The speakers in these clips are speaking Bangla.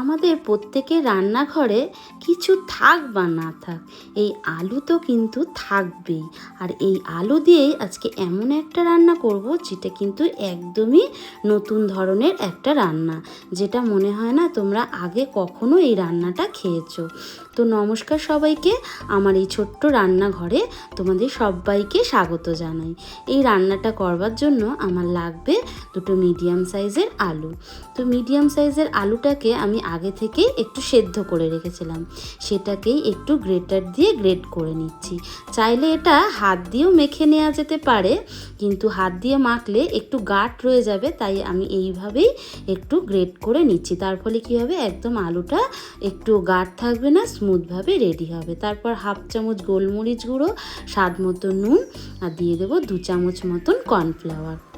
আমাদের প্রত্যেকের রান্নাঘরে কিছু থাক বা না থাক, এই আলু তো কিন্তু থাকবেই। আর এই আলু দিয়েই আজকে এমন একটা রান্না করব, যেটা কিন্তু একদমই নতুন ধরনের একটা রান্না, যেটা মনে হয় না তোমরা আগে কখনো এই রান্নাটা খেয়েছো। তো নমস্কার সবাইকে, আমার এই ছোট্ট রান্নাঘরে তোমাদের সবাইকে স্বাগত জানাই। এই রান্নাটা করবার জন্য আমার লাগবে দুটো মিডিয়াম সাইজের আলু। তো মিডিয়াম সাইজের আলুটাকে আমি আগে থেকেই একটু সেদ্ধ করে রেখেছিলাম। সেটাকেই একটু গ্রেটার দিয়ে গ্রেট করে নিচ্ছি। চাইলে এটা হাত দিয়েও মেখে নেওয়া যেতে পারে, কিন্তু হাত দিয়ে মাখলে একটু গাঢ় রয়ে যাবে, তাই আমি এইভাবেই একটু গ্রেট করে নিচ্ছি। তার ফলে কী হবে? একদম আলুটা একটু গাঢ় থাকবে না, স্মুথভাবে রেডি হবে। তারপর হাফ চামচ গোলমরিচ গুঁড়ো, স্বাদ মতো নুন, আর দিয়ে দেবো দু চামচ মতন কর্নফ্লাওয়ার।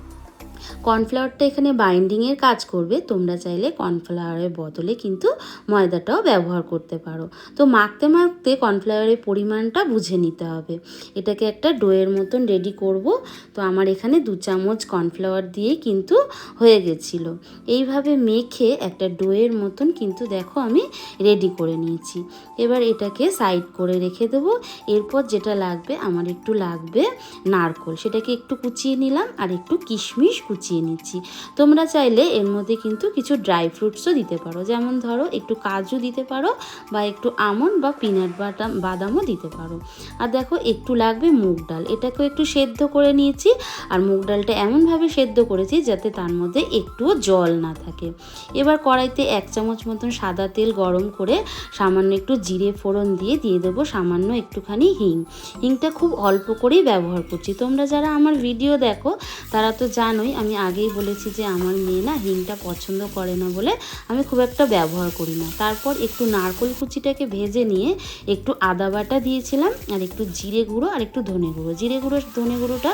কর্নফ্লাওয়ারটা এখানে বাইন্ডিংয়ের কাজ করবে। তোমরা চাইলে কর্নফ্লাওয়ারের বদলে কিন্তু ময়দাটাও ব্যবহার করতে পারো। তো মাখতে মাখতে কর্নফ্লাওয়ারের পরিমাণটা বুঝে নিতে হবে। এটাকে একটা ডোয়ের মতন রেডি করব। তো আমার এখানে দু চামচ কর্নফ্লাওয়ার দিয়েই কিন্তু হয়ে গেছিল। এইভাবে মেখে একটা ডোয়ের মতন কিন্তু দেখো আমি রেডি করে নিয়েছি। এবার এটাকে সাইড করে রেখে দেবো। এরপর যেটা লাগবে, আমার একটু লাগবে নারকোল। সেটাকে একটু কুচিয়ে নিলাম আর একটু কিশমিশ কুচিয়ে নিচ্ছি। তোমরা চাইলে এর মধ্যে কিন্তু কিছু ড্রাই ফ্রুটসও দিতে পারো। যেমন ধরো, একটু কাজু দিতে পারো বা একটু আমন্ড বা পিনাট বাদাম বাদামও দিতে পারো। আর দেখো, একটু লাগবে মুগ ডাল। এটাকেও একটু সেদ্ধ করে নিয়েছি। আর মুগ ডালটা এমনভাবে সেদ্ধ করেছি যাতে তার মধ্যে একটুও জল না থাকে। এবার কড়াইতে এক চামচ মতন সাদা তেল গরম করে সামান্য একটু জিরে ফোড়ন দিয়ে দিয়ে দেবো সামান্য একটুখানি হিং। হিংটা খুব অল্প করেই ব্যবহার করছি। তোমরা যারা আমার ভিডিও দেখো, তারা তো জানোই আমি আগেই বলেছি যে আমার মেয়ে না হিংটা পছন্দ করে না বলে আমি খুব একটা ব্যবহার করি না। তারপর একটু নারকোল কুচিটাকে ভেজে নিয়ে একটু আদা বাটা দিয়েছিলাম, আর একটু জিরে গুঁড়ো, আর একটু ধনে গুঁড়ো। জিরে গুঁড়ো, ধনে গুঁড়োটা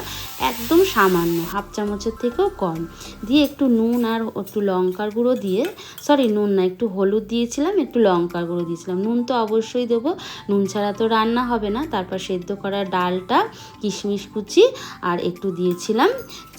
একদম সামান্য, হাফ চামচের থেকেও কম। দিয়ে একটু নুন আর একটু লঙ্কার গুঁড়ো দিয়ে সরি নুন না, একটু হলুদ দিয়েছিলাম, একটু লঙ্কার গুঁড়ো দিয়েছিলাম। নুন তো অবশ্যই দেবো, নুন ছাড়া তো রান্না হবে না। তারপর সেদ্ধ করা ডালটা, কিশমিশ কুচি, আর একটু দিয়েছিলাম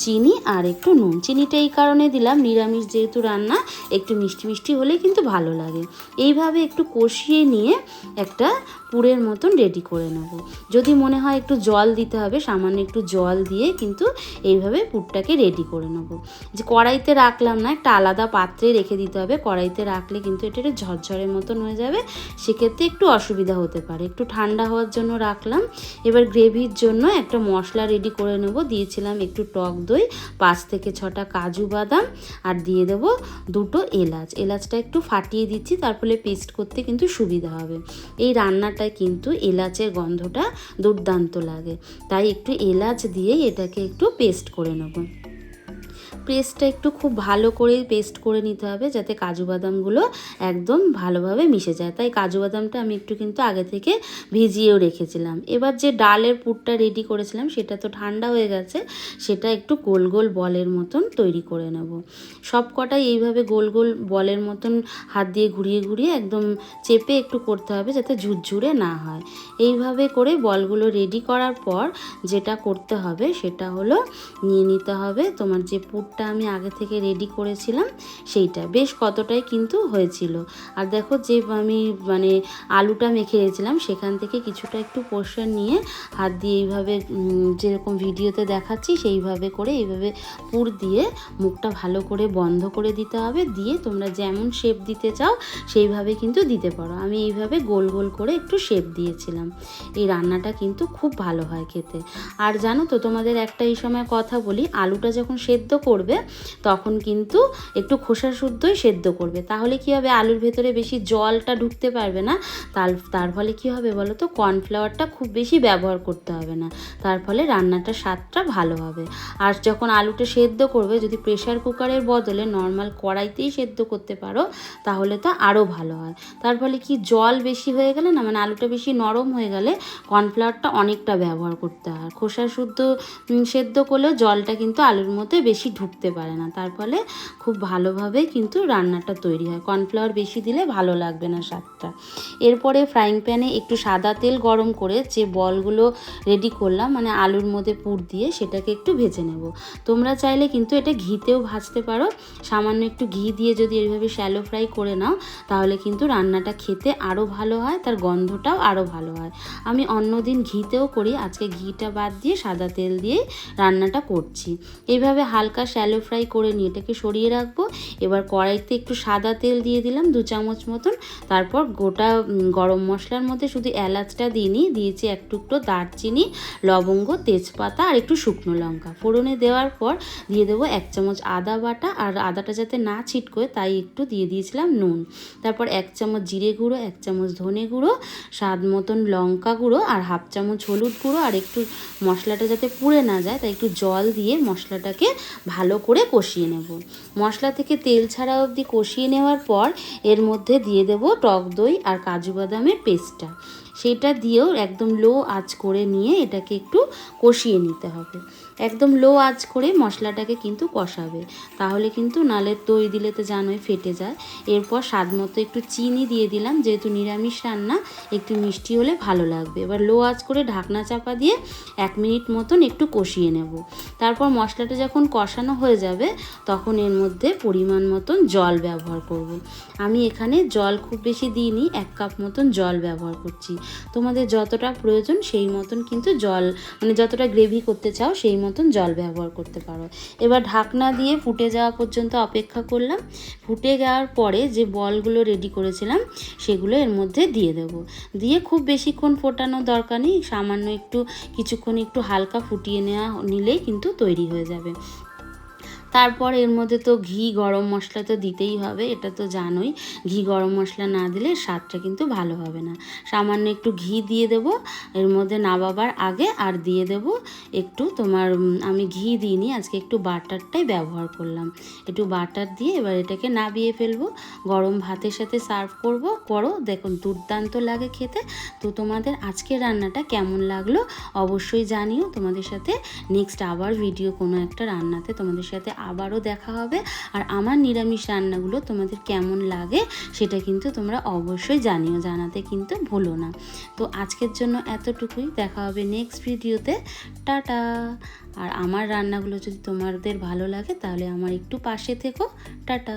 চিনি, আর একটু নুন চিনিটা এই কারণে দিলাম। নিরামিষ যেহেতু রান্না, একটু মিষ্টি মিষ্টি হলে কিন্তু ভালো লাগে। এইভাবে একটু কষিয়ে নিয়ে একটা পুরের মতন রেডি করে নেব। যদি মনে হয় একটু জল দিতে হবে, সামান্য একটু জল দিয়ে কিন্তু এইভাবে পুরটাকে রেডি করে নেব। যে কড়াইতে রাখলাম না, একটা আলাদা পাত্রে রেখে দিতে হবে। কড়াইতে রাখলে কিন্তু এটা একটু ঝরঝরের মতন হয়ে যাবে। সেক্ষেত্রে একটু অসুবিধা হতে পারে। একটু ঠান্ডা হওয়ার জন্য রাখলাম। এবার গ্রেভির জন্য একটা মশলা রেডি করে নেব। দিয়েছিলাম একটু টক দই, পাঁচ থেকে ছটা কাজু বাদাম আর দিয়ে দেবো দুটো এলাচ। এলাচটা একটু ফাটিয়ে দিচ্ছি তার ফলে পেস্ট করতে কিন্তু সুবিধা হবে। এই রান্নাটায় কিন্তু এলাচের গন্ধটা দুর্দান্ত লাগে। তাই একটু এলাচ দিয়েই এটাকে একটু পেস্ট করে নেব। পেস্টটা একটু খুব ভালো করে পেস্ট করে নিতে হবে যাতে কাজু বাদামগুলো একদম ভালোভাবে মিশে যায়। তাই কাজু বাদামটা আমি একটু কিন্তু আগে থেকে ভিজিয়েও রেখেছিলাম। এবার যে ডালের পুরটা রেডি করেছিলাম সেটা তো ঠান্ডা হয়ে গেছে, সেটা একটু গোল গোল বলের মতন তৈরি করে নেব। সব কটাই এইভাবে গোল গোল বলের মতন হাত দিয়ে ঘুরিয়ে ঘুরিয়ে একদম চেপে একটু করতে হবে যাতে ঝুরঝুরে না হয়। এইভাবে করে বলগুলো রেডি করার পর যেটা করতে হবে সেটা হলো নিয়ে নিতে হবে তোমার যে পুরটা আমি আগে থেকে রেডি করেছিলাম, সেইটা। বেশ কতটাই কিন্তু হয়েছিল। আর দেখো যে আমি মানে আলুটা মেখে রেখেছিলাম, সেখান থেকে কিছুটা একটু পোর্শন নিয়ে হাত দিয়ে এইভাবে যেরকম ভিডিওতে দেখাচ্ছি, সেইভাবে করে, এইভাবে পুর দিয়ে মুখটা ভালো করে বন্ধ করে দিতে হবে। দিয়ে তোমরা যেমন শেপ দিতে চাও, সেইভাবে কিন্তু দিতে পারো। আমি এইভাবে গোল গোল করে একটু শেপ দিয়েছিলাম। এই রান্নাটা কিন্তু খুব ভালো হয় খেতে। আর জানো তো, তোমাদের একটা এই সময় কথা বলি, আলুটা যখন সেদ্ধ করবে তখন কিন্তু একটু খোসা শুদ্ধই সেদ্ধ করবে। তাহলে কি হবে? আলুর ভেতরে বেশি জলটা ঢুকতে পারবে না। তার তার ফলে কি হবে বলো তো? কর্নফ্লাওয়ারটা খুব বেশি ব্যবহার করতে হবে না। তার ফলে রান্নাটার স্বাদটা ভালো হবে। আর যখন আলুটা সেদ্ধ করবে, যদি প্রেশার কুকারের বদলে নর্মাল কড়াইতেই সেদ্ধ করতে পারো, তাহলে তো আরও ভালো হয়। তার ফলে কি জল বেশি হয়ে গেলে না মানে আলুটা বেশি নরম হয়ে গেলে কর্নফ্লাওয়ারটা অনেকটা ব্যবহার করতে হয়। খোসা শুদ্ধ সেদ্ধ করলেও জলটা কিন্তু আলুর মধ্যে বেশি ঢুক ঢুকতে পারে না। তার ফলে খুব ভালোভাবে কিন্তু রান্নাটা তৈরি হয়। কর্নফ্লাওয়ার বেশি দিলে ভালো লাগবে না স্বাদটা। এরপরে ফ্রাইং প্যানে একটু সাদা তেল গরম করে যে বলগুলো রেডি করলাম মানে আলুর মধ্যে পুর দিয়ে সেটাকে একটু ভেজে নেব। তোমরা চাইলে কিন্তু এটা ঘিতেও ভাজতে পারো। সামান্য একটু ঘি দিয়ে যদি এইভাবে শ্যালো ফ্রাই করে নাও, তাহলে কিন্তু রান্নাটা খেতে আরও ভালো হয়, তার গন্ধটাও আরও ভালো হয়। আমি অন্যদিন ঘিতেও করি, আজকে ঘিটা বাদ দিয়ে সাদা তেল দিয়েই রান্নাটা করছি। এইভাবে হালকা শ্যালো ফ্রাই করে নিয়ে এটাকে সরিয়ে রাখব। এবার কড়াইতে একটু সাদা তেল দিয়ে দিলাম, দু চামচ মতন। তারপর গোটা গরম মশলার মধ্যে শুধু এলাচটা দিইনি দিয়েছি এক টুকরো দারচিনি, লবঙ্গ, তেজপাতা আর একটু শুকনো লঙ্কা। ফোড়নে দেওয়ার পর দিয়ে দেবো এক চামচ আদা বাটা। আর আদাটা যাতে না ছিটকোয়, তাই একটু দিয়ে দিয়েছিলাম নুন। তারপর এক চামচ জিরে গুঁড়ো, এক চামচ ধনে গুঁড়ো, স্বাদ মতন লঙ্কা গুঁড়ো আর হাফ চামচ হলুদ গুঁড়ো। আর একটু মশলাটা যাতে পুড়ে না যায়, তাই একটু জল দিয়ে মশলাটাকে ভালো করে কষিয়ে নেব। মশলা থেকে তেল ছাড়া অবধি কষিয়ে নেওয়ার পর এর মধ্যে দিয়ে দেব টক দই আর কাজু বাদামের পেস্টটা। সেটা দিয়েও একদম লো আঁচ করে নিয়ে এটাকে একটু কষিয়ে নিতে হবে। একদম লো আঁচ করে মশলাটাকে কিন্তু কষাবে। তাহলে কিন্তু নালে দই দিলে তো জানোই ফেটে যায়। এরপর স্বাদ মতো একটু চিনি দিয়ে দিলাম, যেহেতু নিরামিষ রান্না, একটু মিষ্টি হলে ভালো লাগবে। এবার লো আঁচ করে ঢাকনা চাপা দিয়ে এক মিনিট মতন একটু কষিয়ে নেব। তারপর মশলাটা যখন কষানো হয়ে যাবে, তখন এর মধ্যে পরিমাণ মতন জল ব্যবহার করব। আমি এখানে জল খুব বেশি দিইনি, এক কাপ মতন জল ব্যবহার করছি। তোমাদের যতটা প্রয়োজন সেই মতন কিন্তু জল মানে যতটা গ্রেভি করতে চাও সেই মতন জল ব্যবহার করতে পারো। এবার ঢাকনা দিয়ে ফুটে যাওয়া পর্যন্ত অপেক্ষা করলাম। ফুটে যাওয়ার পরে যে বলগুলো রেডি করেছিলাম, সেগুলো এর মধ্যে দিয়ে দেবো। দিয়ে খুব বেশিক্ষণ ফোটানোর দরকার নেই, সামান্য একটু, কিছুক্ষণ একটু হালকা ফুটিয়ে নেওয়া নিলেই কিন্তু তৈরি হয়ে যাবে। তারপর এর মধ্যে তো ঘি, গরম মশলা তো দিতেই হবে, এটা তো জানোই। ঘি, গরম মশলা না দিলে স্বাদটা কিন্তু ভালো হবে না। সামান্য একটু ঘি দিয়ে দেব, এর মধ্যে নাবাবার আগে আর দিয়ে দেব একটু তোমার আমি ঘি দিইনি, আজকে একটু বাটারটাই ব্যবহার করলাম। একটু বাটার দিয়ে এবার এটাকে নাবিয়ে ফেলব, গরম ভাতের সাথে সার্ভ করব, করো, দেখুন দুর্দান্ত লাগে খেতে। তো তোমাদের আজকের রান্নাটা কেমন লাগল অবশ্যই জানিও, তোমাদের সাথে নেক্সট আবার ভিডিও কোনো একটা রান্নাতে তোমাদের সাথে আবারও দেখা হবে। আর আমার নিরামিষ রান্নাগুলো তোমাদের কেমন লাগে সেটা কিন্তু তোমরা অবশ্যই জানিও, জানাতে কিন্তু ভুলো না। তো আজকের জন্য এতটুকুই, দেখা হবে নেক্সট ভিডিওতে টাটা! আর আমার রান্নাগুলো যদি তোমাদের ভালো লাগে তাহলে আমার একটু পাশে থেকো। টাটা!